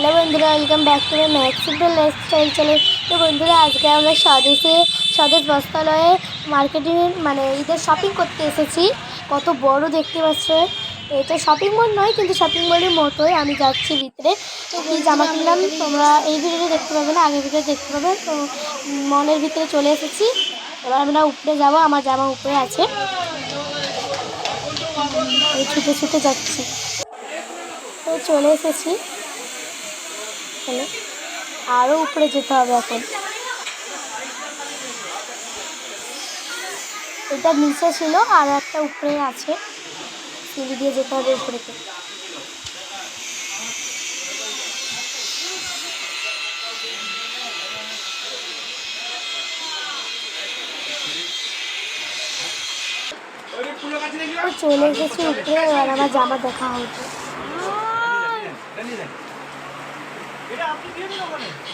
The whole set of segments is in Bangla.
হ্যালো বন্ধুরা, welcome back to my maximum lifestyle channel তো বন্ধুরা, আজকে আমরা স্বদেশে, স্বদেশ বস্ত্রালয়ে মার্কেটিং মানে ঈদের শপিং করতে এসেছি। কত বড় দেখতে পাচ্ছে? এটা শপিং মল নয়, কিন্তু শপিং মলের মতোই আমি যাচ্ছি ভিতরে। তো কী জামা কিনলাম, তোমরা এই ভিডিওতে দেখতে পাবে না, আগের ভিডিও দেখতে পাবে। তো মলের ভিতরে চলে এসেছি। এবার আমরা উপরে যাব, আমার জামা উপরে আছে। এই ছুটে ছুটে যাচ্ছি। তো চলে এসেছি। এখানে। আরও উপরে যেতে হবে এখন। এটা নিচে ছিল, আর একটা উপরে আছে। সিঁড়ি দিয়ে যেতে হবে উপরেতে চলে এসেছি উপরে আর আমার জামা দেখা হচ্ছে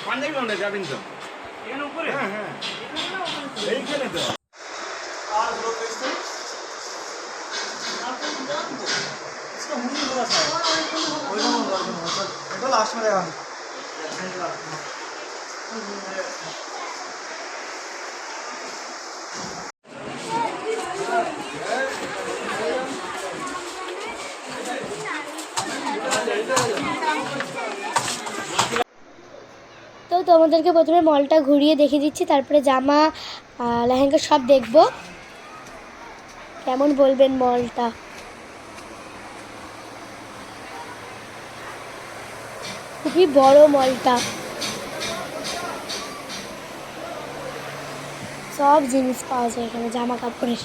পাঞ্জাবি বান্ধব যাবেন তো হ্যাঁ হ্যাঁ এইখানে তো लास्ट में रहेगा তোমাদেরকে প্রথমে মলটা ঘুরিয়ে দেখিয়ে দিচ্ছি, তারপরে জামা লেহেঙ্গা সব দেখব। কেমন বলবেন মলটা? খুবই বড় মলটা। সব জিনিস পাওয়া যায় এখানে, জামা কাপড়ের।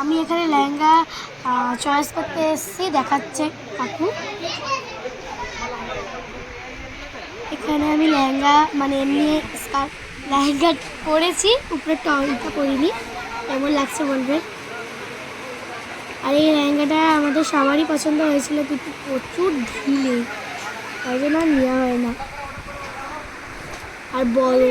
আমি এখানে লেহেঙ্গা চয়েস করতে এসেছি, দেখাচ্ছে কাকু। এখানে আমি লেহেঙ্গা মানে এমনি লেহেঙ্গা পরেছি, উপরে টলটা পরিনি, কেমন লাগছে বলবে? আর এই লেহেঙ্গাটা আমাদের সবারই পছন্দ হয়েছিল, কিন্তু প্রচুর ঢিলে, তাই জন্য নেওয়া হয় না। আর বড়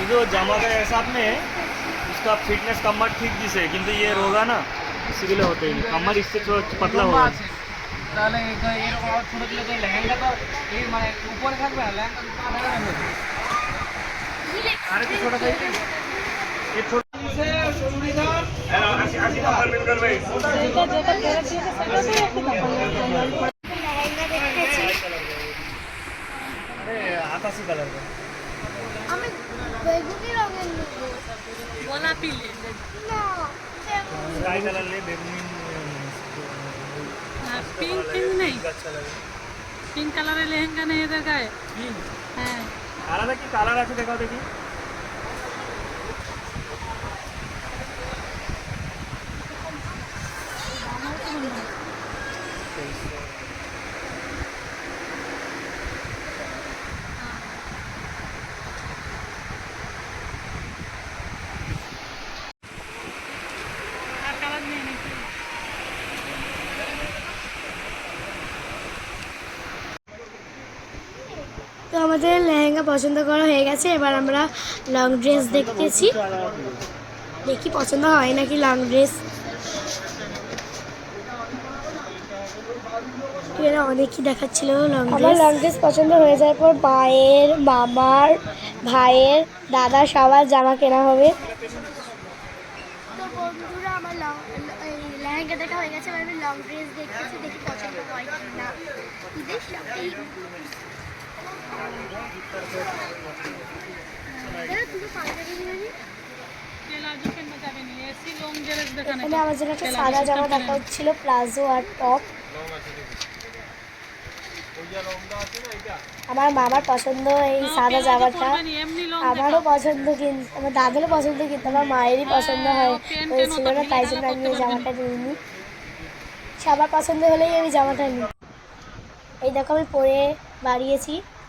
কিন্তু জামাটা হিসাব में उसका फिटनेस कमर ठीक दिसे কিন্তু ये रोगा ना इसीलिए होते ही नहीं कमर इससे थोड़ा पतला होगा তাহলে এটা এরকম আবার ছোট দিলে তো লেহেঙ্গা তো এই মানে উপরে থাকবে না লেহেঙ্গা তো পা থাকবে না আর একটু ছোট থাকবে ये थोड़ा अरे आकाशी कलर का আমি বেগুনি রঙের নেব। গোলাপি না পিঙ্ক পিঙ্ক নেই। পিঙ্ক হ্যাঁ, কালারের লেহেঙ্গা নেই এদের গায়ে। হ্যাঁ। আলাদা কি কালার আছে দেখাও দেখি। আমার আমাদের লেহেঙ্গা পছন্দ করা হয়ে গেছে। এবার আমরা লং ড্রেস দেখতেছি। দেখি পছন্দ হয় নাকি লং ড্রেস এখানে অনেকই দেখাচ্ছিল লং আমার লং ড্রেস পছন্দ হয়ে যাওয়ার পর মায়ের মামার ভাইয়ের দাদা সবার জামা কেনা হবে। তো বন্ধুরা আমার লং লেহেঙ্গা দেখা হয়ে গেছে। আমি লং ড্রেস দেখতেছি দেখি পছন্দ হয় কি না এখানে আমার জন্য একটা সাদা জামা দেখা হচ্ছিল প্লাজো আর টপ। আমার মামার পছন্দ এই সাদা জামাটা। আমারও পছন্দ কিন্তু আমার দাদারও পছন্দ কিন্তু আমার মায়েরই পছন্দ হয়। হয়েছিল না তাই জন্য আমি এই জামাটা নিইনি সবার পছন্দ হলেই আমি জামাটা নিই। এই দেখো আমি পরে বাড়িয়েছি।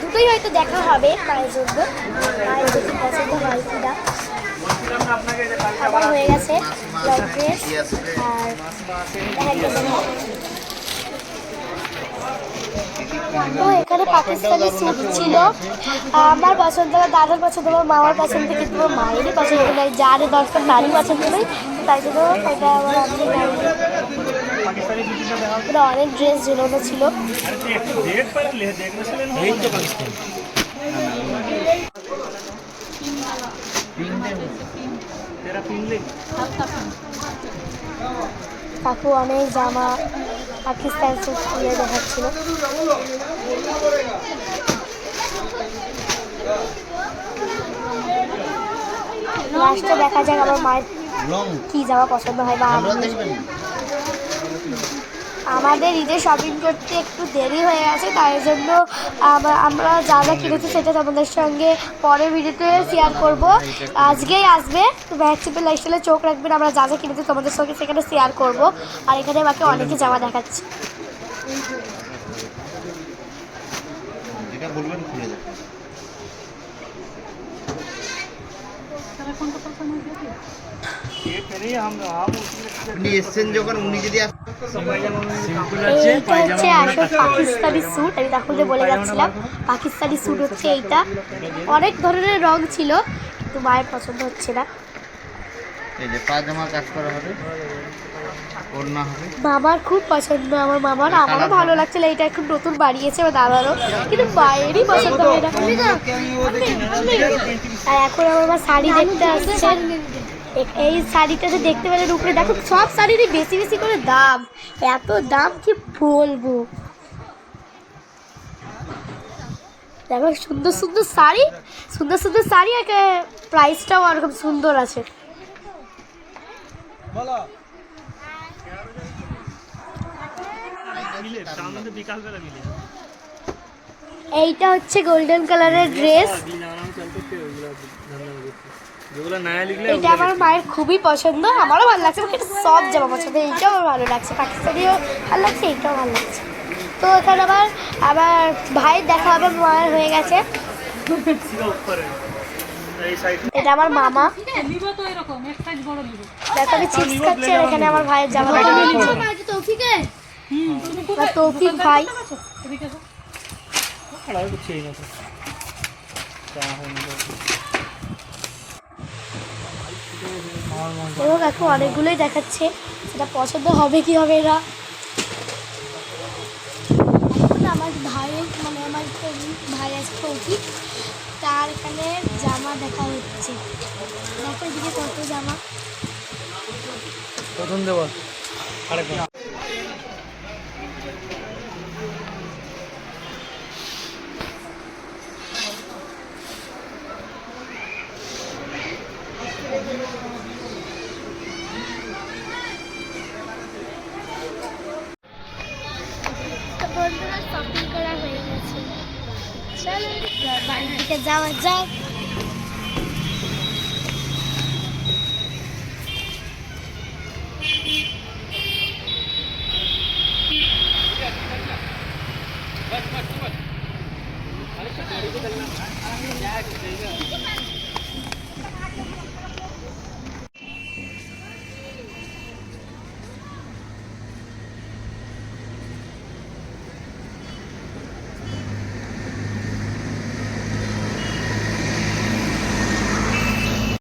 দুটোই হয়তো দেখা হবে মায়ের জন্য মায়ের দেখি পছন্দ হয় কি না বলছিলাম না আপনাকে যে কালকে আমার হয়ে গেছে আর তো এখানে পাকিস্তানি স্যুট ছিল। আমার পছন্দ আমার দাদার পছন্দ আমার মামার পছন্দ কিন্তু আমার মায়েরই পছন্দ নয় যার দরকার তারই পছন্দ নেই তাই জন্য ওটা আমার আমি পুরো অনেক ড্রেস ঝুলোনো ছিল। কাকু অনেক জামা পাকিস্তান সুট খুলে দেখাচ্ছিল। লাস্টে দেখা যাক আমার মায়ের কি জামা পছন্দ হয় বা আমাদের ঈদে শপিং করতে একটু দেরি হয়ে গেছে তাই জন্য আমরা যা যা কিনেছি সেটা তোমাদের সঙ্গে পরের ভিডিওতে শেয়ার করব। আজকেই আসবে ম্যাক্সিপের লাইফস্টাইলে চোখ রাখবেন আমরা যা যা কিনেছি তোমাদের সঙ্গে সেখানে শেয়ার করব। আর এখানে বাকি অনেকে জামা দেখাচ্ছি। আপনি এসছেন যখন উনি যদি এইটা হচ্ছে আসল পাকিস্তানি স্যুট আমি তাহলে বলে যাচ্ছিলাম। পাকিস্তানি স্যুট হচ্ছে এইটা। অনেক ধরনের রং ছিল কিন্তু মায়ের পছন্দ হচ্ছে না। এই যে পাজামা কাজ করা হবে ওড়না মামার খুব পছন্দ আমার মামার। আমারও ভালো লাগছিল এটা এখন নতুন বাড়িয়েছে আমার দাদারও। কিন্তু বাইরেই পছন্দ হয় না আর এখন আমার মা শাড়ি দেখতে আসছে। এই শাড়িটা তো দেখতে পেলেন উপরে দেখো সব শাড়িরই বেশি বেশি করে দাম এত দাম কি বলব দেখো সুন্দর সুন্দর শাড়ি সুন্দর সুন্দর শাড়ি আর প্রাইসটাও ওরকম সুন্দর আছে এইটা হচ্ছে গোল্ডেন কালারের ড্রেস এটা আমার মায়ের খুবই পছন্দ আমারও ভালো লাগছে সব জামা পছন্দ এইটাও আমার ভালো লাগছে পাকিস্তানিও ভালো লাগছে এইটাও ভালো লাগছে। তো এখানে আবার আবার ভাইয়ের দেখা হবে মায়ের হয়ে গেছে। এটা আমার মামা। দেখো আমি চিপস খাচ্ছি আর এখানে আমার ভাইয়ের জামা কাপড় তৌফিক? ভাই। এবং এখন অনেকগুলোই দেখাচ্ছে। সেটা পছন্দ হবে কি হবে না? এখন আমার ভাইয়ের মানে আমার ভাই আছে তৌফিক তার এখানে জামা দেখা হচ্ছে। দেখো এদিকে কত জামা। প্রথম দেওয়া বন্ধুরা শপিং করা হয়ে গেছে চলো বাড়ির দিকে যাওয়া যাক